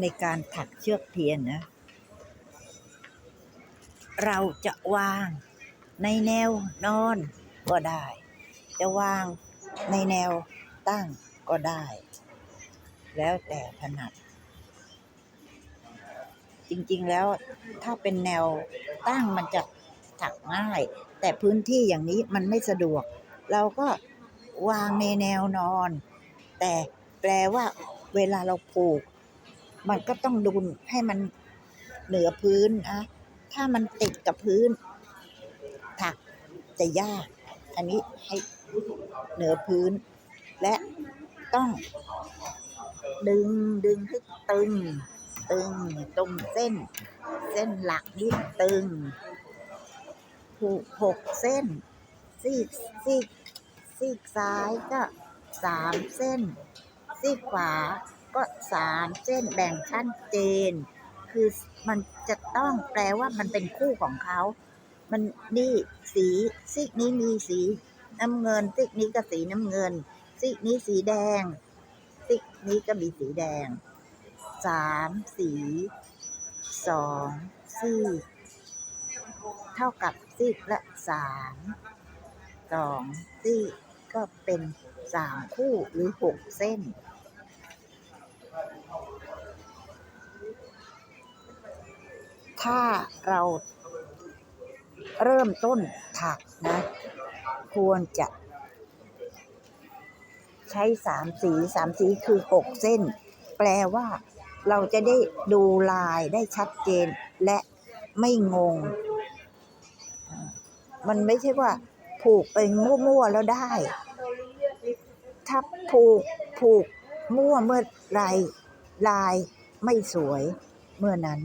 ในการถักเชือกเทียนนะ เราจะวางในแนวนอนก็ได้ จะวางในแนวตั้งก็ได้ แล้วแต่ถนัด จริงๆแล้วถ้าเป็นแนวตั้งมันจะถักง่าย แต่พื้นที่อย่างนี้มันไม่สะดวก เราก็วางในแนวนอน แต่แปลว่าเวลาเราผูก มันก็ต้องดุลให้มันเหนือพื้นนะถ้ามันติดกับพื้น ถักจะยาก อันนี้ให้เหนือพื้น และต้อง ดึงดึงให้ตึง ตึงตรงเส้น เส้นหลักนี้ตึงผูกหกเส้น ซีกซีกซีกซ้ายก็สามเส้น ซีกขวา ก็สามเส้นแบ่งชัดเจน คือมันจะต้องแปลว่ามันเป็นคู่ของเขา มันนี่สีซีกนี้มีสีน้ำเงินซีกนี้ก็สีน้ำเงินซีกนี้สีแดงซีกนี้ก็มีสีแดงสามสีสองซีกเท่ากับซีกละสามสองซีกก็เป็นสามคู่หรือหกเส้น ถ้าเราเริ่มต้นถักนะ ควรจะใช้สามสีสามสีคือหกเส้น แปลว่าเราจะได้ดูลายได้ชัดเจนและไม่งง มันไม่ใช่ว่า ผูกไปมั่วๆแล้วได้ ถ้าผูกผูกมั่วเมื่อไรลายไม่สวยเมื่อนั้น